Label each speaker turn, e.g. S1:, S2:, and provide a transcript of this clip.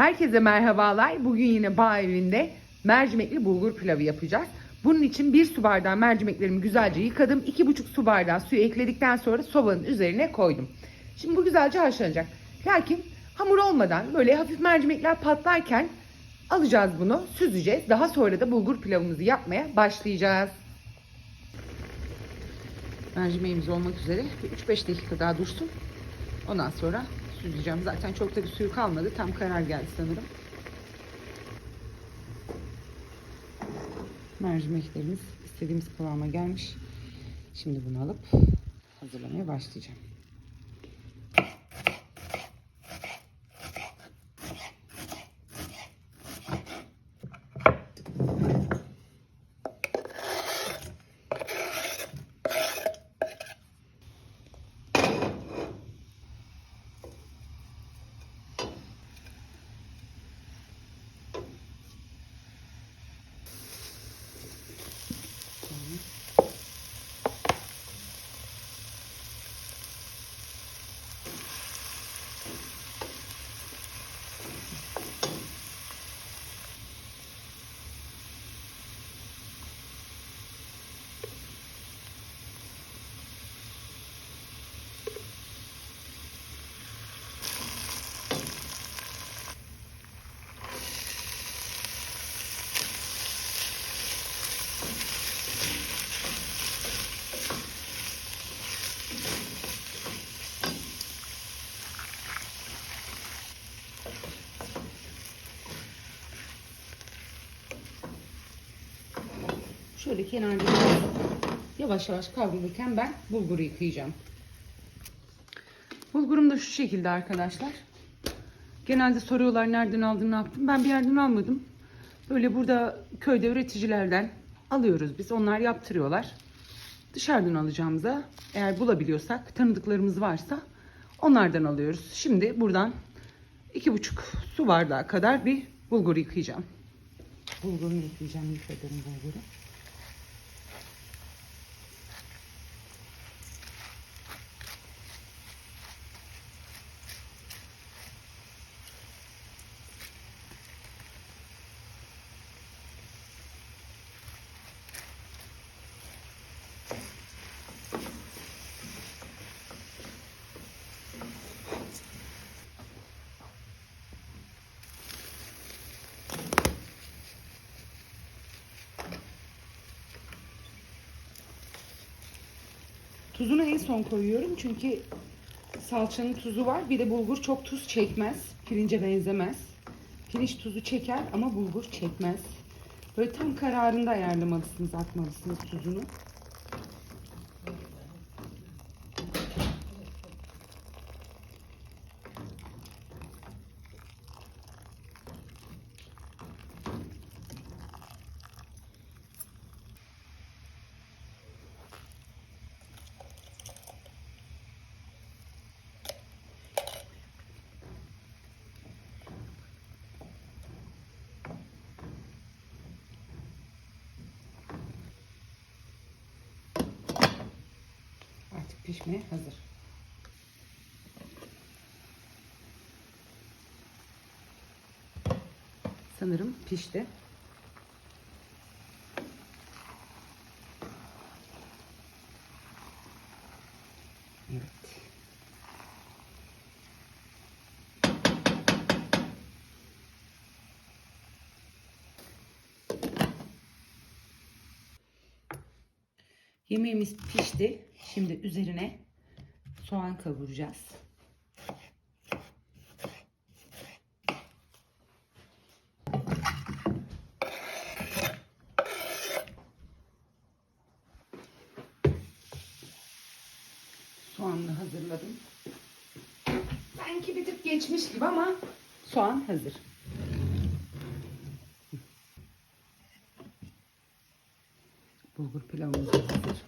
S1: Herkese merhabalar. Bugün yine bağ evinde mercimekli bulgur pilavı yapacağız. Bunun için bir su bardağı mercimeklerimi güzelce yıkadım. 2,5 su bardağı suyu ekledikten sonra sobanın üzerine koydum. Şimdi bu güzelce haşlanacak. Lakin hamur olmadan böyle hafif mercimekler patlarken alacağız bunu, süzeceğiz. Daha sonra da bulgur pilavımızı yapmaya başlayacağız. Mercimeğimiz olmak üzere. Bir 3-5 dakika daha dursun. Ondan sonra süzeceğim. Zaten çok da bir suyu kalmadı. Tam karar geldi sanırım. Mercimeklerimiz istediğimiz kıvama gelmiş. Şimdi bunu alıp hazırlamaya başlayacağım. Şöyle kenarda yavaş yavaş kavrulurken ben bulguru yıkayacağım. Bulgurum da şu şekilde arkadaşlar. Genelde soruyorlar nereden aldın ne yaptın. Ben bir yerden almadım. Böyle burada köyde üreticilerden alıyoruz biz. Onlar yaptırıyorlar. Dışarıdan alacağımıza eğer bulabiliyorsak tanıdıklarımız varsa onlardan alıyoruz. Şimdi buradan iki buçuk su bardağı kadar bir bulgur yıkayacağım. Bulgurunu yıkayacağım yıkadığım bulguru. Tuzunu en son koyuyorum çünkü salçanın tuzu var. Bir de bulgur çok tuz çekmez. Pirince benzemez. Pirinç tuzu çeker ama bulgur çekmez. Böyle tam kararında ayarlamalısınız, atmalısınız tuzunu. Artık pişmeye hazır. Sanırım pişti. Evet. Yemeğimiz pişti. Şimdi üzerine soğan kavuracağız. Soğanını hazırladım. Sanki bir tık geçmiş gibi ama soğan hazır. Bulgur pilavımız hazır.